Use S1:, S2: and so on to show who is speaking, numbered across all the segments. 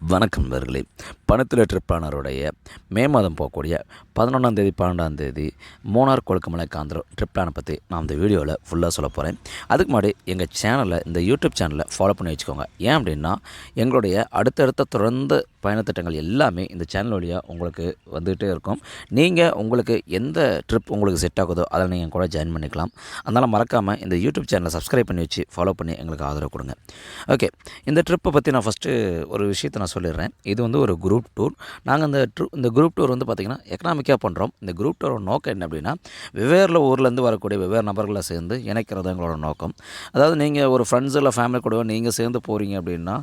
S1: வணக்கம் நண்பர்களே. பணத்தில் ட்ரிப்பானருடைய மே மாதம் போகக்கூடிய பதினொன்றாம் தேதி பன்னெண்டாம் தேதி மூணார் கொழுக்கமலை காந்திரம் ட்ரிப் பிளானை பற்றி நான் இந்த வீடியோவில் ஃபுல்லாக சொல்ல போகிறேன் அதுக்கு முன்னாடி எங்கள் சேனலை இந்த யூடியூப் சேனலை ஃபாலோ பண்ணி வச்சுக்கோங்க. ஏன் அப்படின்னா எங்களுடைய அடுத்தடுத்த தொடர்ந்து பயணத்திட்டங்கள் எல்லாமே இந்த சேனல் வழியாக உங்களுக்கு வந்துகிட்டே இருக்கும். நீங்கள் உங்களுக்கு எந்த ட்ரிப் உங்களுக்கு செட் ஆகுதோ அதில் நீங்கள் கூட ஜாயின் பண்ணிக்கலாம். அதனால் மறக்காமல் இந்த யூடியூப் சேனலை சப்ஸ்கிரைப் பண்ணி வச்சு ஃபாலோ பண்ணி எங்களுக்கு ஆதரவு கொடுங்க. ஓகே இந்த ட்ரிப்பை பற்றி நான் ஃபஸ்ட்டு ஒரு விஷயத்தை நான் சொல்லிடுறேன். இது வந்து ஒரு குரூப் குரூப் டூர் நாங்கள் இந்த ட்ரு இந்த குரூப் டூர் வந்து பார்த்திங்கன்னா எக்கனாமிக்காக பண்ணுறோம் இந்த குரூப் டூரோட நோக்கம் என்ன அப்படின்னா வெவ்வேறு ஊர்லேருந்து வரக்கூடிய வெவ்வேறு நபர்களை சேர்ந்து இணைக்கிறது எங்களோட நோக்கம். அதாவது நீங்கள் ஒரு ஃப்ரெண்ட்ஸ் இல்லை ஃபேமிலி கூட நீங்கள் சேர்ந்து போகிறீங்க அப்படின்னா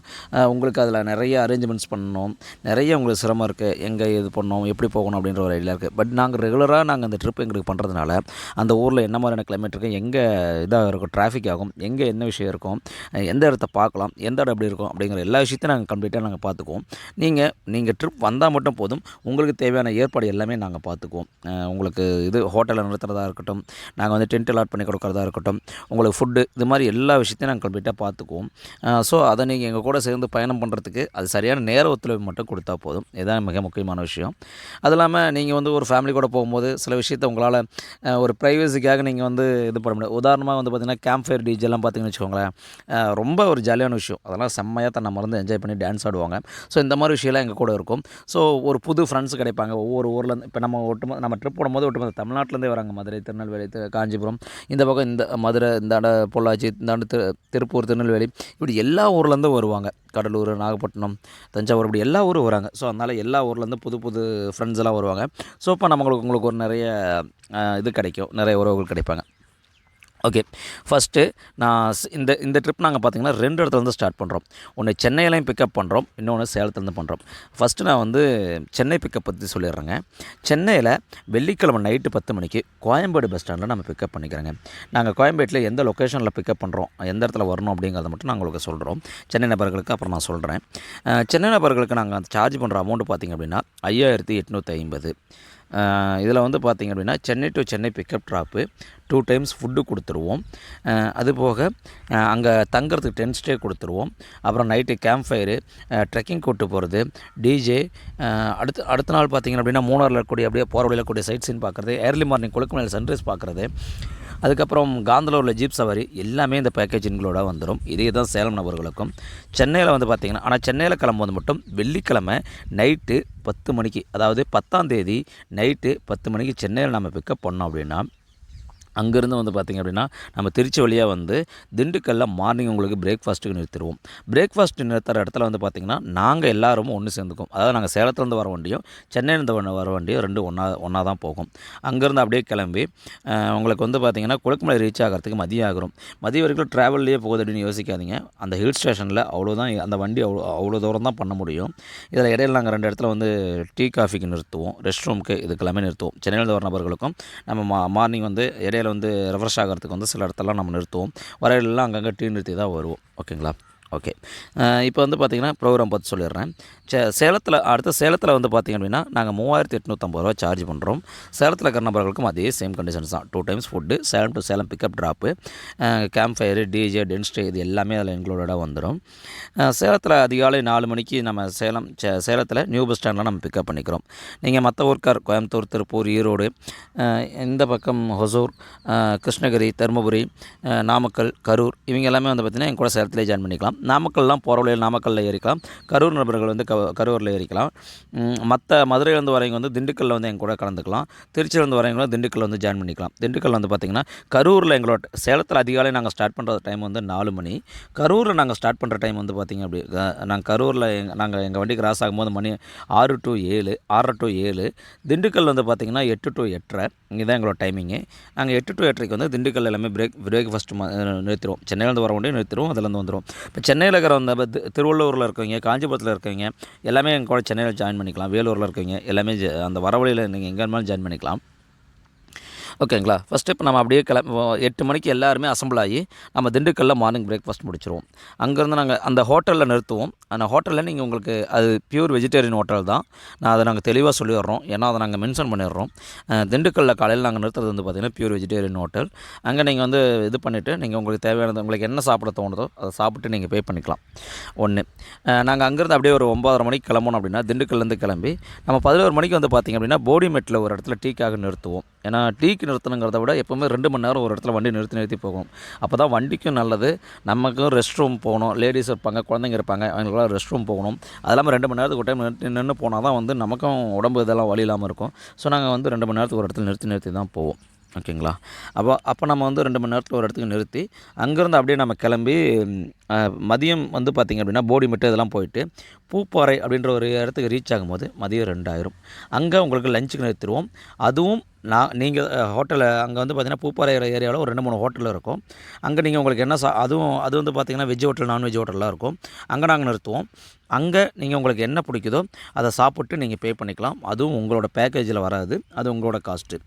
S1: உங்களுக்கு அதில் நிறைய அரேஞ்ச்மெண்ட்ஸ் பண்ணணும். நிறைய உங்களுக்கு சிரமம் இருக்குது எங்கே இது பண்ணணும்? எப்படி போகணும்? அப்படின்ற ஒரு ஐடியா இருக்குது பட் நாங்கள் ரெகுலராக நாங்கள் அந்த ட்ரிப் எங்களுக்கு பண்ணுறதுனால அந்த ஊரில் என்ன மாதிரியான கிளைமேட் இருக்குது எங்கே இதாக இருக்கும்? டிராஃபிக் ஆகும். எங்கே என்ன விஷயம் இருக்கும்? எந்த இடத்த பார்க்கலாம்? எந்த இடம் எப்படி இருக்கும்? அப்படிங்கிற எல்லா விஷயத்தையும் நாங்கள் கம்ப்ளீட்டாக நாங்கள் பார்த்துக்குவோம். நீங்கள் நீங்கள் ட்ரிப் வந்தால் மட்டும் போதும். உங்களுக்கு தேவையான ஏற்பாடு எல்லாமே நாங்கள் பார்த்துக்குவோம் உங்களுக்கு இது ஹோட்டலில் நிறுத்துறதா இருக்கட்டும் நாங்கள் வந்து டென்ட் அலாட் பண்ணி கொடுக்குறதா இருக்கட்டும் உங்களுக்கு ஃபுட்டு இது மாதிரி எல்லா விஷயத்தையும் நாங்கள் கம்ப்ளீட்டாக பார்த்துக்குவோம் ஸோ அதை நீங்கள் எங்கள் கூட சேர்ந்து பயணம் பண்ணுறதுக்கு அது சரியான நேர ஒத்துழைப்பு மட்டும் கொடுத்தா போதும். இதுதான் மிக முக்கியமான விஷயம். அது இல்லாமல் நீங்கள் வந்து ஒரு ஃபேமிலி கூட போகும்போது சில விஷயத்தை உங்களால் ஒரு ப்ரைவசிக்காக நீங்கள் வந்து இது பண்ண முடியாது. உதாரணமாக வந்து பார்த்திங்கன்னா கேம்ப் ஃபயர் டிஜெல்லாம் பார்த்தீங்கன்னு வச்சுக்கோங்களேன் ரொம்ப ஒரு ஜாலியான விஷயம். அதெல்லாம் செம்மையாக தன்னை மறந்து என்ஜாய் பண்ணி டான்ஸ் ஆடுவாங்க. ஸோ இந்த மாதிரி விஷயம்லாம் எங்கள் கூட இருக்கும். ஸோ ஒரு புது ஃப்ரெண்ட்ஸ் கிடைப்பாங்க. ஒவ்வொரு ஊர்லேருந்து இப்போ நம்ம ஒட்டுமொத்த நம்ம ட்ரிப் போடும்போது ஒட்டுமொத்த தமிழ்நாட்டிலேருந்தே வராங்க. மதுரை திருநெல்வேலி காஞ்சிபுரம் இந்த பக்கம் இந்த மதுரை இந்தாண்ட பொள்ளாச்சி இந்தாண்ட திரு திருப்பூர் திருநெல்வேலி இப்படி எல்லா ஊர்லேருந்தும் வருவாங்க. கடலூர் நாகப்பட்டினம் தஞ்சாவூர் இப்படி எல்லா ஊரும் வராங்க. ஸோ அதனால் எல்லா ஊர்லேருந்து புது புது ஃப்ரெண்ட்ஸ் எல்லாம் வருவாங்க. ஸோ இப்போ நம்மளுக்கு உங்களுக்கு ஒரு நிறைய இது கிடைக்கும். நிறைய உறவுகள் கிடைப்பாங்க. ஓகே ஃபஸ்ட்டு நான் ஸ்- இந்த இந்த ட்ரிப் நாங்கள் பார்த்திங்கன்னா ரெண்டு இடத்துலருந்து ஸ்டார்ட் பண்ணுறோம் ஒன்று சென்னையிலையும் பிக்கப் பண்ணுறோம் இன்னொன்று சேலத்துலேருந்து பண்ணுறோம் ஃபஸ்ட்டு நான் வந்து சென்னை பிக்கப் பற்றி சொல்லிடுறேங்க. சென்னையில் வெள்ளிக்கிழமை நைட்டு பத்து மணிக்கு கோயம்பேடு பஸ் ஸ்டாண்டில் நம்ம பிக்கப் பண்ணிக்கிறோங்க. நாங்கள் கோயம்பேட்டில் எந்த லொக்கேஷனில் பிக்கப் பண்ணுறோம் எந்த இடத்துல வரணும் அப்படிங்கிறத மட்டும் நாங்கள் உங்களுக்கு சொல்கிறோம் சென்னை நபர்களுக்கு அப்புறம் நான் சொல்கிறேன் சென்னை நபர்களுக்கு நாங்கள் சார்ஜ் பண்ணுற அமௌண்ட் பார்த்திங்க அப்படின்னா ஐயாயிரத்தி எட்நூற்றி ஐம்பது. இதில் வந்து பார்த்திங்க அப்படின்னா Chennai to Chennai pickup drop two times food கொடுத்துருவோம். அதுபோக அது போக அங்கே தங்குறதுக்கு டென்ட் ஸ்டே கொடுத்துருவோம். அப்புறம் நைட்டு கேம்ப் ஃபயரு ட்ரெக்கிங் கூட்டு போகிறது டிஜே அடுத்து அடுத்த நாள் பார்த்திங்க அப்படின்னா மூணாரில் இருக்கக்கூடிய அப்படியே போகிற வழியில் இருக்கக்கூடிய சைட் சீன் பார்க்குறது ஏர்லி மார்னிங் கொழுக்குமலையில் சன்ரைஸ் பார்க்குறது. அதுக்கப்புறம் காந்தலூரில் ஜீப் சவாரி எல்லாமே இந்த பேக்கேஜ் வந்துடும் இதே தான் சேலம் நபர்களுக்கும். சென்னையில் வந்து பார்த்திங்கன்னா ஆனால் சென்னையில் கிளம்பும்போது மட்டும் வெள்ளிக்கிழமை நைட்டு பத்து மணிக்கு அதாவது பத்தாம் தேதி நைட்டு பத்து மணிக்கு சென்னையில் நம்ம பிக்கப் பண்ணோம் அப்படின்னா அங்கேருந்து வந்து பார்த்திங்க அப்படின்னா நம்ம திருச்சி வழியாக வந்து திண்டுக்கல்லில் மார்னிங் உங்களுக்கு பிரேக்ஃபாஸ்ட்டுக்கு நிறுத்திடுவோம். பிரேக்ஃபாஸ்ட் நிறுத்துற இடத்துல வந்து பார்த்திங்கன்னா நாங்கள் எல்லாரும் ஒன்று சேர்ந்துக்கும் அதாவது நாங்கள் சேலத்துலேருந்து வர வண்டியும் சென்னையிலேருந்து வர- வண்டியும் ரெண்டு ஒன்றா ஒன்றா தான் போகும். அங்கேருந்து அப்படியே கிளம்பி உங்களுக்கு வந்து பார்த்திங்கன்னா குளக்குமலை ரீச் ஆகிறதுக்கு மதியம் ஆகிறோம் மதியம் வரைக்கும் ட்ராவல்லையே போகுது அப்படின்னு யோசிக்காதீங்க. அந்த ஹில் ஸ்டேஷனில் அவ்வளோதான் அந்த வண்டி அவ்வளோ அவ்வளோ தூரம் தான் பண்ண முடியும். இதில் இடையில நாங்கள் ரெண்டு இடத்துல வந்து டீ காஃபிக்கு நிறுத்துவோம். ரெஸ்ட் ரூமுக்கு இதுக்கெல்லாமே நிறுத்துவோம். சென்னையிலேருந்து வர நபர்களுக்கும் நம்ம மா மார்னிங் வந்து இடையில வந்து ரெஃப்ரெஷ் ஆகிறதுக்கு வந்து சில இடத்துலலாம் நம்ம நிறுத்துவோம். வர அங்கங்கே டீ நிறுத்தி தான் வருவோம் ஓகேங்களா ஓகே இப்போ வந்து பார்த்திங்கன்னா ப்ரோக்ராம் பற்றி சொல்லிடுறேன். சே சேலத்தில் அடுத்த சேலத்தில் வந்து பார்த்திங்க அப்படின்னா நாங்கள் மூவாயிரத்தி எட்நூற்றம்பது ரூபா சார்ஜ் பண்ணுறோம் சேலத்தில் இருக்கிற நபர்களுக்கும் அதே சேம் கண்டிஷன்ஸ் தான். Two times food Salem to Salem pickup drop camp fire DJ டென்ஸ்டே இது எல்லாமே அதில் இன்க்ளூடடாக வந்துடும் சேலத்தில் அதிகாலை நாலு மணிக்கு நம்ம சேலம் சே- சேலத்தில் நியூ பஸ் ஸ்டாண்டில் நம்ம பிக்கப் பண்ணிக்கிறோம். நீங்கள் மற்ற ஊர்க்கார் கோயம்புத்தூர் திருப்பூர் ஈரோடு இந்த பக்கம் ஹொசூர் கிருஷ்ணகிரி தருமபுரி நாமக்கல் கரூர் இவங்க எல்லாமே வந்து பார்த்திங்கன்னா என் கூட சேலத்திலே ஜாயின் பண்ணிக்கலாம். நாமக்கல்லாம் போகிற வழியில் நாமக்கல்லில் ஏறிக்கலாம். கரூர் நபர்கள் வந்து க கரூரில் ஏறிக்கலாம். மற்ற மதுரையிலேருந்து வரவங்க வந்து திண்டுக்கல்லில் வந்து எங்கள் கூட கலந்துக்கலாம். திருச்சியிலேருந்து வரவங்க வந்து திண்டுக்கல்ல வந்து ஜாயின் பண்ணிக்கலாம். திண்டுக்கல் வந்து பார்த்திங்கன்னா கரூரில் எங்களோட சேலத்தில் அதிகாலை நாங்கள் ஸ்டார்ட் பண்ணுற டைம் வந்து நாலு மணி. கரூரில் நாங்கள் ஸ்டார்ட் பண்ணுற டைம் வந்து பார்த்திங்க அப்படி நாங்கள் கரூரில் எங்கள் நாங்கள் எங்கள் வண்டி கிராஸ் ஆகும்போது மணி ஆறு டு ஏழு ஆறரை டு ஏழு. திண்டுக்கல் வந்து பார்த்திங்கன்னா எட்டு டு எட்டரை. இதுதான் எங்களோட டைமிங்கு நாங்கள் எட்டு டு எட்டரைக்கு வந்து திண்டுக்கல் எல்லாமே பிரேக் பிரேக் ஃபஸ்ட்டு நிறுத்திடுவோம் சென்னையிலேருந்து வர வண்டியும் நிறுத்திடுவோம் அதுலேருந்து வந்துடும் இப்போ சென்னையில் இருக்கிற அந்த திருவள்ளூரில் இருக்கவங்க காஞ்சிபுரத்தில் இருக்கவங்க எல்லாமே எங்கள் கூட சென்னையில் ஜாயின் பண்ணிக்கலாம். வேலூரில் இருக்கவங்க எல்லாமே ஜ- அந்த வர வழியில் நீங்கள் எங்கே இருந்தாலும் ஜாயின் பண்ணிக்கலாம். ஓகேங்களா? ஃபஸ்ட்டு இப்போ நம்ம அப்படியே கிளம்ப எட்டு மணிக்கு எல்லாருமே அசம்பிள் ஆகி நம்ம திண்டுக்கல்லில் மார்னிங் பிரேக்ஃபாஸ்ட் முடிச்சிருவோம். அங்கேருந்து நாங்கள் அந்த ஹோட்டலில் நிறுத்துவோம். அந்த ஹோட்டலில் நீங்கள் உங்களுக்கு அது பியூர் வெஜிடேரியன் ஹோட்டல் தான். நான் அதை நாங்கள் தெளிவாக சொல்லிடுறோம். ஏன்னா அதை நாங்கள் மென்ஷன் பண்ணிடுறோம். திண்டுக்கல்லில் காலையில் நாங்கள் நிறுத்துறது வந்து பார்த்திங்கன்னா பியூர் வெஜிடேரியன் ஹோட்டல் அங்கே நீங்கள் வந்து இது பண்ணிவிட்டு நீங்கள் உங்களுக்கு தேவையானது உங்களுக்கு என்ன சாப்பிட தோணுதோ அதை சாப்பிட்டு நீங்கள் பே பண்ணிக்கலாம். ஒன்று நாங்கள் அங்கேருந்து அப்படியே ஒரு ஒம்பதரை மணிக்கு கிளம்பணும் அப்படின்னா திண்டுக்கல்லேருந்து கிளம்பி நம்ம பதினோரு மணிக்கு வந்து பார்த்திங்க அப்படின்னா போடிமெட்டில் ஒரு இடத்துல டீக்காக நிறுத்துவோம். ஏன்னா டீக்கு நிறுத்தணுங்கிறத விட எப்போவுமே ரெண்டு மணி நேரம் ஒரு இடத்துல வண்டி நிறுத்தி நிறுத்தி போகும். அப்போ தான் வண்டிக்கும் நல்லது நமக்கும் ரெஸ்ட் ரூம் போகணும். லேடிஸ் இருப்பாங்க குழந்தைங்க இருப்பாங்க அவங்களுக்குலாம் ரெஸ்ட் ரூம் போகணும். அது இல்லாமல் ரெண்டு மணி நேரத்துக்கு ஒரு டைம் நிறுத்தி நின்று போனால் தான் வந்து நமக்கும் உடம்பு இதெல்லாம் வலி இல்லாமல் இருக்கும். ஸோ நாங்கள் வந்து ரெண்டு மணி நேரத்துக்கு ஒரு இடத்துல நிறுத்தி நிறுத்தி தான் போவோம். ஓகேங்களா அப்போ அப்போ நம்ம வந்து ரெண்டு மணி நேரத்தில் ஒரு இடத்துக்கு நிறுத்தி அங்கேருந்து அப்படியே நம்ம கிளம்பி மதியம் வந்து பார்த்திங்க அப்படின்னா போடி மிட்டு இதெல்லாம் போயிட்டு பூப்பாறை அப்படின்ற ஒரு இடத்துக்கு ரீச் ஆகும்போது மதியம் ரெண்டாயிரம். அங்கே உங்களுக்கு லஞ்சுக்கு நிறுத்திடுவோம். அதுவும் நான் நீங்கள் ஹோட்டலில் அங்கே வந்து பார்த்தீங்கன்னா பூப்பாறை ஏரியாவில் ஒரு ரெண்டு மூணு ஹோட்டல் இருக்கும். அங்கே நீங்கள் உங்களுக்கு என்ன சா அதுவும் அது வந்து பார்த்திங்கன்னா வெஜ் ஹோட்டல் நான்வெஜ் ஹோட்டல்லாம் இருக்கும். அங்கே நாங்கள் நிறுத்துவோம். அங்கே நீங்கள் உங்களுக்கு என்ன பிடிக்குதோ அதை சாப்பிட்டு நீங்கள் பே பண்ணிக்கலாம். அதுவும் உங்களோட பேக்கேஜில் வராது. அது உங்களோட காஸ்ட்டு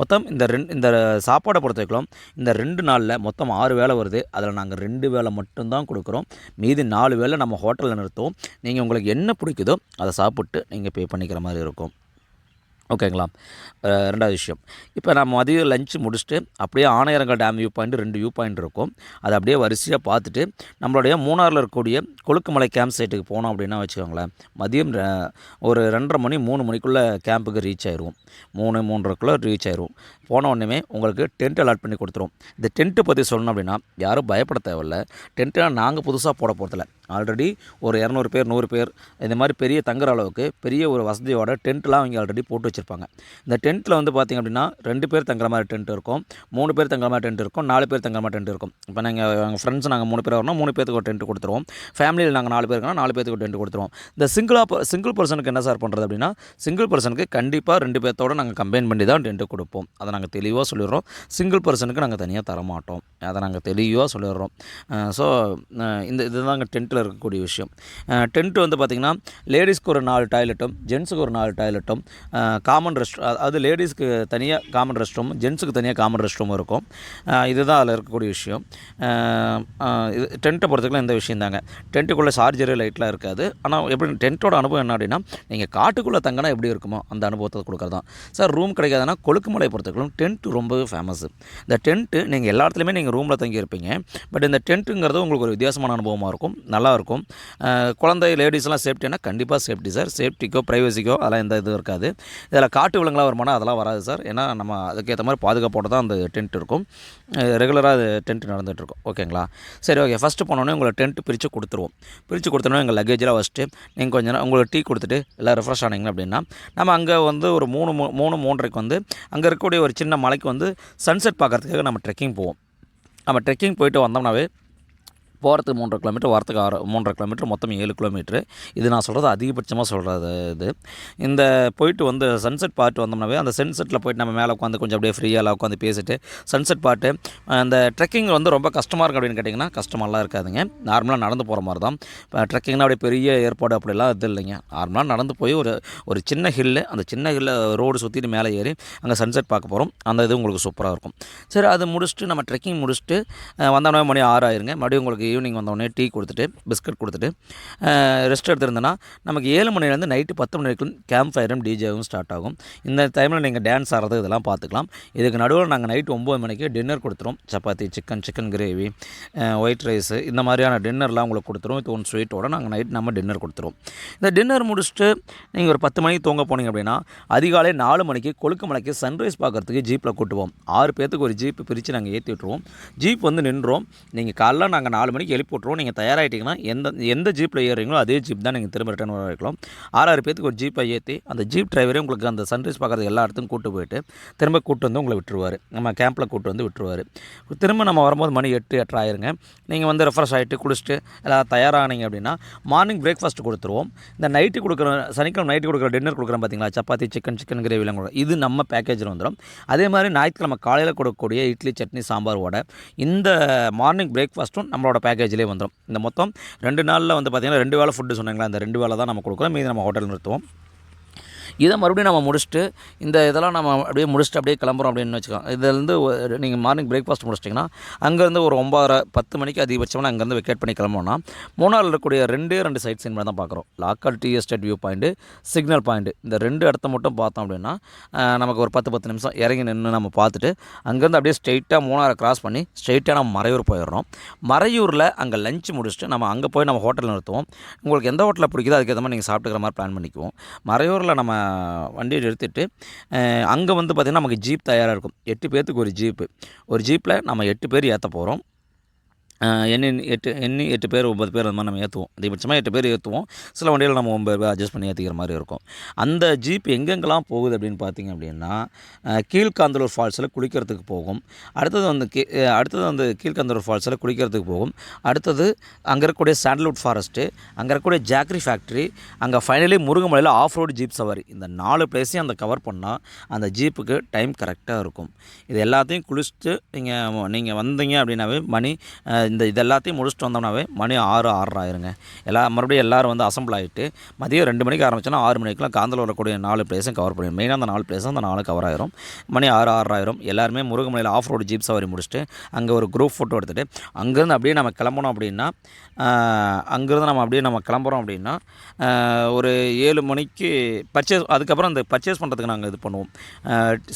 S1: மொத்தம் இந்த ரெண்டு இந்த சாப்பாடை பொறுத்த வரைக்கும் இந்த ரெண்டு நாளில் மொத்தம் ஆறு வேலை வருது. அதில் நாங்கள் ரெண்டு வேலை மட்டும்தான் கொடுக்குறோம். மீதி நாலு வேளை நம்ம ஹோட்டலில் நிறுத்துவோம். நீங்கள் உங்களுக்கு என்ன பிடிக்குதோ அதை சாப்பிட்டு நீங்கள் பே பண்ணிக்கிற மாதிரி இருக்கும். ஓகேங்களா? ரெண்டாவது விஷயம். இப்போ நம்ம மதியம் லஞ்சு முடிச்சுட்டு அப்படியே ஆணையரங்கல் டேம் வியூ பாயிண்ட் ரெண்டு வியூ பாயிண்ட் இருக்கும். அதை அப்படியே வரிசையாக பார்த்துட்டு நம்மளுடைய மூணாரில் இருக்கக்கூடிய கொழுக்குமலை கேம்ப் சைட்டுக்கு போனோம் அப்படின்னா வச்சுக்கோங்களேன் மதியம் ஒரு ரெண்டரை மணி மூணு மணிக்குள்ளே கேம்புக்கு ரீச் ஆயிடுவோம் மூணு மூன்றரைக்குள்ளே ரீச் ஆயிடுவோம் போன உடனே உங்களுக்கு டென்ட் அலாட் பண்ணி கொடுத்துருவோம். இந்த டென்ட்டு பற்றி சொல்லணும் அப்படின்னா யாரும் பயப்பட தேவையில்ல. டென்ட்டு நாங்கள் புதுசாக போட போகிறதில்ல ஆல்ரெடி ஒரு இரநூறு பேர் நூறு பேர் இந்த மாதிரி பெரிய தங்குற அளவுக்கு பெரிய ஒரு வசதியோட டென்ட்லாம் அவங்க ஆல்ரெடி போட்டு வச்சு வச்சுருப்பாங்க. இந்த டென்ட்டில் வந்து பார்த்திங்க அப்படின்னா ரெண்டு பேர் தங்குற மாதிரி டென்ட் இருக்கும். மூணு பேர் தங்குற மாதிரி டென்ட் இருக்கும். நாலு பேர் தங்குற மாதிரி டென்ட் இருக்கும். இப்போ நாங்கள் எங்கள் ஃப்ரெண்ட்ஸ் நாங்கள் மூணு பேர் வரணும். மூணு பேருக்கு ஒரு டென்ட் கொடுத்துருவோம். ஃபேமிலியில் நாங்கள் நாலு பேருக்குனா நாலு பேருக்கு ஒரு டென்ட் கொடுத்துருவோம். இந்த சிங்கிளாக சிங்கிள் பர்சனுக்கு என்ன சார் பண்ணுறது அப்படின்னா சிங்கிள் பர்சனுக்கு கண்டிப்பாக ரெண்டு பேர்த்தோட நாங்கள் கம்பைன் பண்ணி தான் டென்ட்டு கொடுப்போம். அதை நாங்கள் தெளிவாக சொல்லிடுறோம். சிங்கிள் பர்சனுக்கு நாங்கள் தனியாக தர மாட்டோம். அதை நாங்கள் தெளிவாக சொல்லிடுறோம். ஸோ இந்த இதுதாங்க டென்ட்டில் இருக்கக்கூடிய விஷயம். டென்ட் வந்து பார்த்திங்கன்னா லேடிஸ்க்கு ஒரு நாலு டாய்லெட்டும் ஜென்ஸுக்கு ஒரு நாலு டாய்லெட்டும் காமன் ரெஸ்ட் அது லேடிஸ்க்கு தனியாக காமன் ரெஸ்ட் ரூம் ஜென்ஸுக்கு தனியாக காமன் ரெஸ்ட் ரூம் இருக்கும் இதுதான் அதில் இருக்கக்கூடிய விஷயம். இது டென்ட்டை பொறுத்தவரைக்கும் இந்த விஷயம் தாங்க டென்ட்டுக்குள்ளே சார்ஜரு லைட்லாம் இருக்காது. ஆனால் எப்படி டென்ட்டோட அனுபவம் என்ன அப்படின்னா நீங்கள் காட்டுக்குள்ளே தங்கினா எப்படி இருக்குமோ அந்த அனுபவத்தை கொடுக்குறது தான் சார் ரூம் கிடைக்காதுன்னா கொழுக்குமலை பொறுத்தவரைக்கும் டென்ட் ரொம்பவே ஃபேமஸ் இந்த டென்ட்டு நீங்கள் எல்லா இடத்துலையுமே நீங்கள் ரூமில் தங்கி இருப்பீங்க. பட் இந்த டென்ட்டுங்கிறது உங்களுக்கு ஒரு வித்தியாசமான அனுபவமாக இருக்கும். நல்லாயிருக்கும் குழந்தை லேடிஸ்லாம் சேஃப்டினா கண்டிப்பாக சேஃப்டி சார் சேஃப்டிக்கோ ப்ரைவசிக்கோ அதெல்லாம் எந்த இதுவும் இருக்காது. இதில் காட்டு விலங்குலாம் வருமானா அதெல்லாம் வராது சார். ஏன்னா நம்ம அதுக்கேற்ற மாதிரி பாதுகாப்போடு தான் அந்த டென்ட் இருக்கும். ரெகுலராக அது டென்ட் நடந்துகிட்டு இருக்கும் ஓகேங்களா? சரி ஓகே. ஃபஸ்ட்டு போனோடனே உங்களை டென்ட் பிரித்து கொடுத்துருவோம். பிரித்து கொடுத்தோன்னே எங்கள் லக்கேஜெலாம் வச்சுட்டு நீங்கள் கொஞ்ச நேரம் உங்களுக்கு டீ கொடுத்துட்டு எல்லாம் ரெஃப்ரெஷ் ஆனீங்க அப்படின்னா நம்ம அங்கே வந்து ஒரு மூணு மூ- மூணு மூன்றரைக்கு வந்து அங்கே இருக்கக்கூடிய ஒரு சின்ன மலைக்கு வந்து சன்செட் பார்க்குறதுக்காக நம்ம ட்ரெக்கிங் போவோம். நம்ம ட்ரெக்கிங் போயிட்டு வந்தோம்னாவே போகிறதுக்கு மூன்றரை கிலோமீட்டர் வரத்துக்கு ஆறு மூன்றரை கிலோமீட்டர் மொத்தம் ஏழு கிலோமீட்ரு இது நான் சொல்கிறது அதிகபட்சமாக சொல்கிறது இது. இந்த போயிட்டு வந்து சன்செட் பார்த்து வந்தோம்னாவே அந்த சன்செட்டில் போயிட்டு நம்ம மேலே உட்காந்து கொஞ்சம் அப்படியே ஃப்ரீயாக உட்காந்து பேசிட்டு சன்செட் பாட்டு அந்த ட்ரெக்கிங் வந்து ரொம்ப கஷ்டமாக இருக்குது அப்படின்னு கேட்டிங்கன்னா கஷ்டமெல்லாம் இருக்காதுங்க. நார்மலாக நடந்து போகிற மாதிரி தான் இப்போ ட்ரெக்கிங்னா அப்படியே பெரிய ஏற்பாடு அப்படிலாம் இது இல்லைங்க. நார்மலாக நடந்து போய் ஒரு ஒரு சின்ன ஹில்லு அந்த சின்ன ஹில்லை ரோடு சுற்றிட்டு மேலே ஏறி அங்கே சன்செட் பார்க்க போகிறோம் அந்த இது உங்களுக்கு சூப்பராக இருக்கும். சரி அது முடிச்சுட்டு நம்ம ட்ரெக்கிங் முடிச்சுட்டு வந்தோடனே மணி ஆறு ஆயிருங்க. மறுபடியும் உங்களுக்கு ஈவினிங் வந்தோடனே டீ கொடுத்துட்டு பிஸ்கட் கொடுத்துட்டு ரெஸ்ட் எடுத்திருந்தேன்னா நமக்கு ஏழு மணிலேருந்து நைட்டு பத்து மணி வரைக்கும் கேம்ப் ஃபயரும் டிஜேவும் ஸ்டார்ட் ஆகும். இந்த டைமில் நீங்கள் டான்ஸ் ஆடுறது இதெல்லாம் பார்த்துக்கலாம். இதுக்கு நடுவில் நாங்கள் நைட்டு ஒம்பது மணிக்கு டின்னர் கொடுத்துருவோம். Chapati chicken chicken gravy white rice இந்த மாதிரியான டின்னர்லாம் உங்களுக்கு கொடுத்துருவோம். இது ஒன் ஸ்வீட்டோட நாங்கள் நைட் நம்ம டின்னர் கொடுத்துருவோம். இந்த டின்னர் முடிச்சுட்டு நீங்கள் ஒரு பத்து மணிக்கு தூங்க போனீங்க அப்படின்னா அதிகாலை நாலு மணிக்கு கொழுக்குமலைக்கு சன்ரைஸ் பார்க்குறதுக்கு ஜீப்பில் கூட்டுவோம். ஆறு பேர்த்துக்கு ஒரு ஜீப்பு பிரித்து நாங்கள் ஏற்றி விட்டுருவோம். ஜீப் வந்து நின்றோம் நீங்கள் காலைல நாங்கள் நாலு மணிக்கு எழுப்பி விட்ருவோம் நீங்கள் தயாராகிட்டீங்கன்னா எந்த எந்த ஜீப்பில் ஏறுறீங்களோ அதே ஜீப் தான் நீங்கள் திரும்ப ரிட்டர்ன் வர வைக்கலாம். ஆறாறு பேத்துக்கு ஒரு ஜீப்பை ஏற்றி அந்த ஜீப் டிரைவரே உங்களுக்கு அந்த சன்ரைஸ் பார்க்குறது எல்லா இடத்துக்கும் கூட்டு போயிட்டு திரும்ப கூட்டு வந்து உங்களை விட்டுருவார். நம்ம கேம்பில் கூட்டு வந்து விட்டுருவார். திரும்ப நம்ம வரும்போது மணி எட்டு எட்டரை ஆயிருங்க. நீங்கள் வந்து ரெஃப்ரெஷ் ஆகிட்டு குளிச்சுட்டு எல்லாம் தயாரானீங்க அப்படின்னா மார்னிங் பிரேக்ஃபாஸ்ட் கொடுத்துருவோம். இந்த நைட்டு கொடுக்குற சனிக்கிழமை நைட்டு கொடுக்குற டின்னர் கொடுக்குறோம் பார்த்தீங்களா சப்பாத்தி சிக்கன் சிக்கன் கிரேவிலாம் கூட இது நம்ம பேக்கேஜில் வந்துடும் அதே மாதிரி ஞாயிற்றுக்கிழமை காலையில் கொடுக்கக்கூடிய இட்லி சட்னி சாம்பார் வடை. இந்த மார்னிங் பிரேக்ஃபாஸ்ட்டும் நம்மளோட பேக்கேஜ்லேயே வந்துடும் இந்த மொத்தம் ரெண்டு நாளில் வந்து பார்த்திங்கன்னா ரெண்டு வேலை ஃபுட்டு சொன்னாங்களா? இந்த ரெண்டு வேலை தான் நம்ம கொடுக்குறோம். மீதி நம்ம ஹோட்டல் நிறுத்துவோம். இதை மறுபடியும் நம்ம முடிச்சுட்டு இந்த இதெல்லாம் நம்ம அப்படியே முடிச்சுட்டு அப்படியே கிளம்புறோம் அப்படின்னு வச்சுக்கோங்க. இதுலேருந்து நீங்கள் மார்னிங் பிரேக்ஃபாஸ்ட் முடிச்சிட்டிங்கன்னா அங்கேருந்து ஒரு ஒம்பதரை பத்து மணிக்கு அதிகபட்சமாக அங்கேருந்து வெக்கேட் பண்ணி கிளம்புனோம்னா மூணாரில் இருக்கக்கூடிய ரெண்டே ரெண்டு சைட் சீன் தான் பார்க்குறோம். Local tea estate view point signal point இந்த ரெண்டு இடத்த மட்டும் பார்த்தோம் அப்படின்னா நமக்கு ஒரு பத்து பத்து நிமிஷம் இறங்கி நின்று நம்ம பார்த்துட்டு அங்கேருந்து அப்படியே ஸ்ட்ரெயிட்டாக மூணாரை கிராஸ் பண்ணி ஸ்ட்ரெயிட்டாக நம்ம மறையூர் போயிடுறோம். மறையூரில் அங்கே லஞ்ச் முடிச்சுட்டு நம்ம அங்கே போய் நம்ம ஹோட்டலில் நிறுத்துவோம். உங்களுக்கு எந்த ஹோட்டலில் பிடிக்குதோ அதுக்கேற்ற மாதிரி நீங்கள் சாப்பிட்டுக்கிற மாதிரி பிளான் பண்ணிக்குவோம். மறையூரில் நம்ம வண்டியை நிறுத்திட்டு அங்கே வந்து பார்த்திங்கன்னா நமக்கு ஜீப் தயாராக இருக்கும். எட்டு பேர்த்துக்கு ஒரு ஜீப்பு ஒரு ஜீப்பில் நம்ம எட்டு பேர் ஏற்ற போகிறோம் எண்ணி எட்டு எண்ணி எட்டு பேர் ஒம்பது பேர் அந்த மாதிரி நம்ம ஏற்றுவோம் அதிகபட்சமாக எட்டு பேர் ஏற்றுவோம் சில வண்டியில் நம்ம ஒம்பது பேர் அட்ஜஸ்ட் பண்ணி ஏற்றிக்கிற மாதிரி இருக்கும். அந்த ஜீப் எங்கெங்கெல்லாம் போகுது அப்படின்னு பார்த்தீங்க அப்படின்னா கீழ்காந்தலூர் ஃபால்ஸில் குளிக்கிறதுக்கு போகும். அடுத்தது வந்து கீ அடுத்தது வந்து கீழ்காந்தலூர் ஃபால்ஸில் குளிக்கிறதுக்கு போகும். அடுத்தது அங்கே இருக்கக்கூடிய சாண்டல்வுட் ஃபாரஸ்ட்டு அங்கே இருக்கக்கூடிய ஜாக்ரி ஃபேக்ட்ரி அங்கே ஃபைனலி முருகமலையில் ஆஃப் ரோடு ஜீப் சவாரி. இந்த நாலு பிளேஸையும் அந்த கவர் பண்ணால் அந்த ஜீப்புக்கு டைம் கரெக்டாக இருக்கும். இது எல்லாத்தையும் குளிச்சுட்டு நீங்கள் நீங்கள் வந்தீங்க அப்படின்னாவே மணி இந்த இது எல்லாத்தையும் முடிச்சுட்டு வந்தோம்னாவே மணி ஆறு ஆறாயிருங்க எல்லா மறுபடியும் எல்லோரும் வந்து அசம்பிள் ஆகிட்டு மதியம் ரெண்டு மணிக்கு ஆரம்பிச்சோன்னா ஆறு மணிக்கெலாம் காந்தில் வரக்கூடிய நாலு பிளேஸும் கவர் பண்ணிடும் மெயினாக அந்த நாலு பிளேஸும் அந்த நாலு கவர் ஆயிரும். மணி ஆறு ஆறாயிரம் எல்லாருமே முருகமலையில் ஆஃப் ரோடு ஜீப் சவாரி முடிச்சுட்டு அங்கே ஒரு குரூப் ஃபோட்டோ எடுத்துகிட்டு அங்கேருந்து அப்படியே நம்ம கிளம்பணும் அப்படின்னா அங்கேருந்து நம்ம அப்படியே நம்ம கிளம்புறோம் அப்படின்னா ஒரு ஏழு மணிக்கு பர்ச்சேஸ் அதுக்கப்புறம் அந்த பர்ச்சேஸ் பண்ணுறதுக்கு நாங்கள் இது பண்ணுவோம்.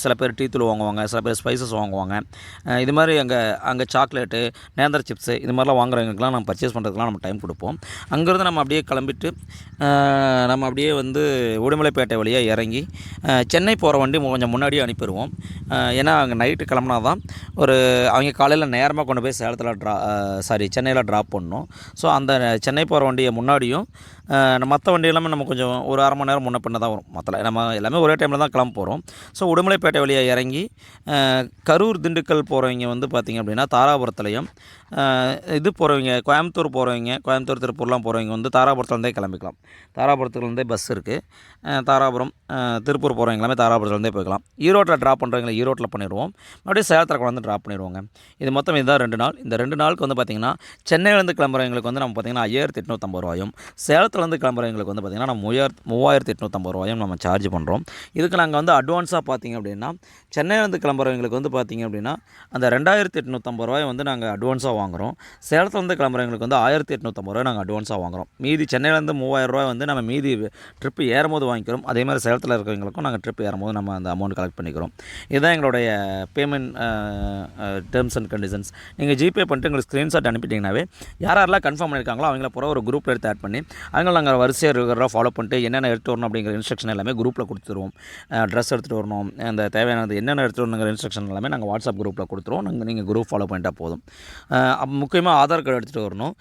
S1: சில பேர் டீ தூள் வாங்குவாங்க சில பேர் ஸ்பைசஸ் வாங்குவாங்க. இது மாதிரி அங்கே அங்கே சாக்லேட்டு நேந்திர சிப்ஸ் இது மாதிரிலாம் வாங்குறவங்களுக்குலாம் நம்ம பர்ச்சேஸ் பண்ணுறதுக்குலாம் நம்ம டைம் கொடுப்போம். அங்கேருந்து நம்ம அப்படியே கிளம்பிட்டு நம்ம அப்படியே வந்து உடுமலைப்பேட்டை வழியாக இறங்கி சென்னை போகிற வண்டி கொஞ்சம் முன்னாடியே அனுப்பிடுவோம். ஏன்னா அங்கே நைட்டு கிளம்புனா தான் ஒரு அவங்க காலையில் நேரமாக கொண்டு போய் சேலத்தில் ட்ரா சாரி சென்னையில் ட்ராப் பண்ணணும். ஸோ அந்த சென்னை போகிற வண்டியை முன்னாடியும் மற்ற வண்டி எல்லாமே நம்ம கொஞ்சம் ஒரு அரை மணி நேரம் முன்ன பின்ன தான் வரும். மற்ற நம்ம எல்லாமே ஒரே டைமில் தான் கிளம்ப போகிறோம் ஸோ உடுமலைப்பேட்டை வழியாக இறங்கி கரூர் திண்டுக்கல் போகிறவங்க வந்து பார்த்திங்க அப்படின்னா தாராபுரத்துலையும் இது போகிறவங்க கோயம்புத்தூர் போகிறவங்க கோயம்புத்தூர் திருப்பூர்லாம் போகிறவங்க வந்து தாராபுரத்துலேருந்தே கிளம்பிக்கலாம். தாராபுரத்துலேருந்தே பஸ் இருக்குது தாராபுரம் திருப்பூர் போகிறவங்க எல்லாமே தாராபுரத்துலேருந்தே போய்க்கலாம். ஈரோட்டில் ட்ராப் பண்ணுறவங்களை ஈரோட்டில் பண்ணிடுவோம். அப்படியே சேலத்தில் கொண்டு ட்ராப் பண்ணிடுவோங்க. இது மொத்தம் இதுதான் ரெண்டு நாள். இந்த ரெண்டு நாளுக்கு வந்து பார்த்திங்கன்னா சென்னையிலேருந்து கிளம்புறவங்களுக்கு வந்து நம்ம பார்த்திங்கன்னா ஐயாயிரத்தி எட்நூற்றம்பது ரூபாயும் சேலத்துலேருந்து கிளம்புறவங்களுக்கு வந்து பார்த்திங்கன்னா நம்ம மூவாயிரத்து மூவாயிரத்தி எட்நூற்றம்பது ரூபாயும் நம்ம சார்ஜ் பண்ணுறோம் இதுக்கு நாங்கள் வந்து அட்வான்ஸாக பார்த்திங்க அப்படின்னா சென்னையிலேருந்து கிளம்புறவங்களுக்கு வந்து பார்த்திங்க அப்படின்னா அந்த ரெண்டாயிரத்தி எட்நூற்றம்பது ரூபாய் வந்து நாங்கள் அட்வான்ஸாக வாங்குகிறோம் சேலத்துலேருந்து கிளம்புறவங்களுக்கு வந்து ஆயிரத்தி எட்நூற்றம்பது ரூபாய் நாங்கள் அட்வான்ஸாக வாங்குகிறோம் மீதி சென்னையிலேருந்து மூவாயிரம் ரூபாய் வந்து நம்ம மீதி ட்ரிப்பு ஏறும்போது வாங்கிக்கிறோம். அதே மாதிரி சேலத்தில் இருக்கிறவங்களுக்கும் நாங்கள் ட்ரிப் ஏறும்போது நம்ம அந்த அமௌண்ட் கலெக்ட் பண்ணிக்கிறோம். இதுதான் எங்களுடைய பேமெண்ட் டேர்ம்ஸ் அண்ட் கண்டிஷன்ஸ் நீங்கள் ஜிபே பண்ணிட்டு எங்களுக்கு ஸ்க்ரீன்ஷாட் அனுப்பிட்டீங்கன்னாவே யார் யாரெல்லாம் கன்ஃபார்ம் பண்ணியிருக்காங்களோ அவங்கள பூரா ஒரு குரூப்பில் எடுத்து ஆட் பண்ணி அவங்கள நாங்கள் வரிசையாக ரெகுலராக ஃபாலோ பண்ணிட்டு என்னென்ன எடுத்து வரணும் அப்படிங்கிற இன்ஸ்ட்ரக்ஷன் எல்லாமே குரூப்பில் கொடுத்துருவோம். ட்ரெஸ் எடுத்துகிட்டு வரணும் அந்த தேவையானது என்னென்ன எடுத்துகிட்டு வரணுங்கிற இன்ஸ்ட்ரக்ஷன் எல்லாமே நாங்கள் வாட்ஸ்அப் குரூப்பில் கொடுத்துருவோம். நாங்கள் நீங்கள் குரூப் ஃபாலோ பண்ணிட்டால் போதும். முக்கியமாக ஆதார் கார்டு எடுத்துகிட்டு வரணும்.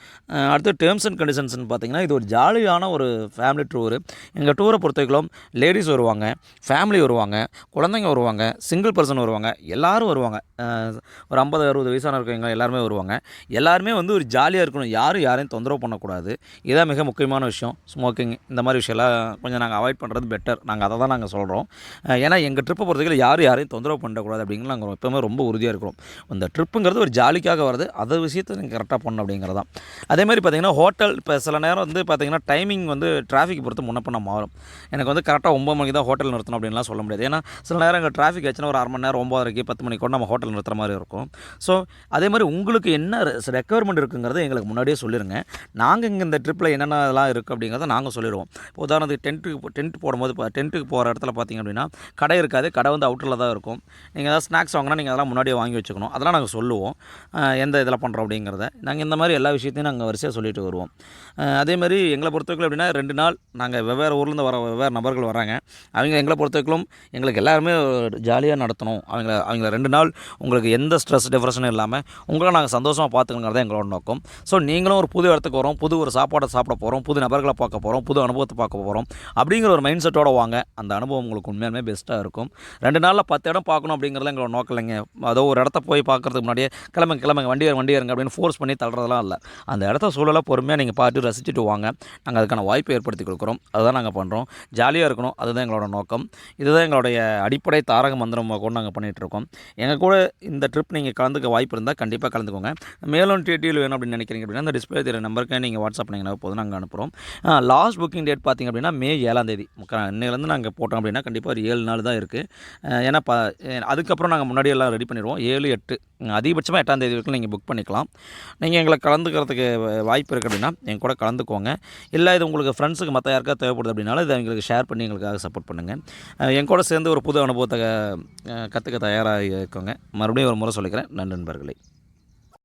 S1: அடுத்து டேர்ம்ஸ் அண்ட் கண்டிஷன்ஸ்னு பார்த்தீங்கன்னா இது ஒரு ஜாலியான ஒரு ஃபேமிலி டூரு எங்கள் டூரை பொறுத்தவரைக்கும் லேடிஸ் வருவாங்க ஃபேமிலி வருவாங்க குழந்தைங்க வருவாங்க சிங்கிள் பர்சன் வருவாங்க எல்லோரும் வருவாங்க. ஒரு ஐம்பது அறுபது வயசான இருக்கவங்க எல்லாருமே வருவாங்க. எல்லாருமே வந்து ஒரு ஜாலியாக இருக்கணும். யாரும் யாரையும் தொந்தரவு பண்ணக்கூடாது. இதான் மிக முக்கியமான விஷயம். ஸ்மோக்கிங் இந்த மாதிரி விஷயம்லாம் கொஞ்சம் நாங்கள் அவாய்ட் பண்ணுறது பெட்டர் நாங்கள் அதை தான் நாங்கள் சொல்கிறோம் ஏன்னா எங்கள் ட்ரிப்பை பொறுத்தவரைக்கும் யாரும் யாரையும் தொந்தரவு பண்ணக்கூடாது அப்படிங்கிற நாங்கள் எப்போவுமே ரொம்ப உறுதியாக இருக்கிறோம். இந்த ட்ரிப்புங்கிறது ஒரு ஜாலிக்காக வருது அதை விஷயத்தை நீங்கள் கரெக்டாக பண்ணணும் அப்படிங்கிறது தான். அதே மாதிரி பார்த்தீங்கன்னா ஹோட்டல் இப்போ சில நேரம் வந்து பார்த்தீங்கன்னா டைமிங் வந்து டிராஃபிக் பொறுத்து முன்ன பண்ண மாறும். எனக்கு வந்து கரெக்டாக ஒம்பது மணிக்கு தான் ஹோட்டல் நிறுத்தணும் அப்படின்லாம் சொல்ல முடியாது. ஏன்னா சில நேரம் எங்கள் டிராஃபிக் ஆச்சுன்னா ஒரு அரை மணி நேரம் ஒம்பதரைக்கு பத்து மணிக்கு கூட நம்ம ஹோட்டல் நிறுத்துற மாதிரி இருக்கும். ஸோ அதே மாதிரி உங்களுக்கு என்ன ரெக்குவயர்மெண்ட் இருக்குங்கிறத எங்களுக்கு முன்னாடியே சொல்லிடுங்க நாங்கள் இங்கே இந்த ட்ரிப்பில் என்னென்ன இதெல்லாம் இருக்குது அப்படிங்கிறத நாங்கள் சொல்லிடுவோம். இப்போ உதாரணத்துக்கு டென்ட்டுக்கு டென்ட் போடும்போது இப்போ டென்ட்டுக்கு போகிற இடத்துல பார்த்தீங்க அப்படின்னா கடை இருக்காது. கடை வந்து அவுட்டரில் தான் இருக்கும். நீங்கள் ஏதாவது ஸ்நாக்ஸ் வாங்கினா நீங்கள் அதெல்லாம் முன்னாடியே வாங்கி வச்சுக்கணும். அதெல்லாம் நாங்கள் சொல்லுவோம். எந்த இதில் பண்ணுறோம் அப்படிங்கிறத நாங்கள் இந்த மாதிரி எல்லா விஷயத்தையும் நாங்கள் வரிசையாக சொல்லிட்டு வருவோம். அதே மாதிரி எங்களை பொறுத்தவரைக்கும் அப்படின்னா ரெண்டு நாள் நாங்கள் வெவ்வேறு ஊர்லேருந்து வர வெவ்வேறு நபர்கள் வராங்க. அவங்க எங்களை பொறுத்தவரைக்கும் எங்களுக்கு எல்லாருமே ஜாலியாக நடத்தணும். அவங்கள அவங்கள ரெண்டு நாள் உங்களுக்கு எந்த ஸ்ட்ரெஸ் டிப்ரெஷனும் இல்லாமல் உங்களை நாங்கள் சந்தோஷமாக பார்த்துக்கணுங்கிறது எங்களோட நோக்கம். ஸோ நீங்களும் ஒரு புது இடத்துக்கு வரோம் புது ஒரு சாப்பாடை சாப்பிட போகிறோம் புது நபர்களை பார்க்க போகிறோம் புது அனுபவத்தை பார்க்க போகிறோம் அப்படிங்கிற ஒரு மைண்ட் செட்டோட வாங்க. அந்த அனுபவம் உங்களுக்கு உண்மையாலுமே பெஸ்ட்டாக இருக்கும். ரெண்டு நாளில் பத்து இடம் பார்க்கணும் அப்படிங்கிறத எங்களோட நோக்கம் இல்லைங்க. அதோ ஒரு இடத்த போய் பார்க்குறதுக்கு முன்னாடியே கிளம்புங்க கிளம்புங்க வண்டி வண்டி ஏறுங்க அப்படின்னு ஃபோர்ஸ் பண்ணி தள்ளுறதெல்லாம் இல்லை. அந்த இடத்த சூழலை பொறுமையாக நீங்கள் பார்த்து ரசிச்சுட்டு வாங்க. நாங்கள் அதுக்கான வாய்ப்பை ஏற்படுத்தி கொடுக்குறோம். அதுதான் நாங்கள் பண்ணுறோம் ஜாலியாக இருக்கணும். அதுதான் எங்களோட நோக்கம். இதுதான் எங்களுடைய அடிப்படை தாரக மந்திரம் கூட நாங்கள் பண்ணிகிட்ருக்கோம் எங்கள் கூட இந்த ட்ரிப் நீங்கள் கலந்துக்க வாய்ப்பு இருந்தால் கண்டிப்பாக கலந்துக்கோங்க. மேலும் டீட்டெயில் வேணும் அப்படின்னு நினைக்கிறீங்க அப்படின்னா அந்த டிஸ்பிளே தெரிய நம்பருக்கு நீங்கள் வாட்ஸ்அப் பண்ணிங்கன்னா போதும். நாங்கள் அனுப்புகிறோம் லாஸ்ட் புக்கிங் டேட் பார்த்திங்க அப்படின்னா மே ஏழாம் தேதி. முக்க இன்னையிலேருந்து நாங்கள் போட்டோம் அப்படின்னா கண்டிப்பாக ஒரு ஏழு நாள் தான் இருக்குது ஏன்னா ப அதுக்கப்புறம் நாங்கள் முன்னாடி எல்லாம் ரெடி பண்ணிடுவோம். ஏழு எட்டு. அதிகபட்சமாக எட்டாம் தேதி வரைக்கும் நீங்கள் புக் பண்ணிக்கலாம். நீங்கள் எங்களை கலந்துக்கிறதுக்கு வாய்ப்பு இருக்குது அப்படின்னா எங்க கூட கலந்துக்கோங்க. இல்லை இது உங்களுக்கு ஃப்ரெண்ட்ஸுக்கு மற்ற யாருக்கா தேவைப்படுது அப்படின்னாலும் இதை எங்களுக்கு ஷேர் பண்ணி எங்களுக்காக சப்போர்ட் பண்ணுங்கள் என் கூட சேர்ந்து ஒரு புது அனுபவத்தை கற்றுக்க தயாராக இருக்கோங்க. மறுபடியும் ஒரு முறை சொல்லிக்கிறேன். நன்றி நண்பர்களே.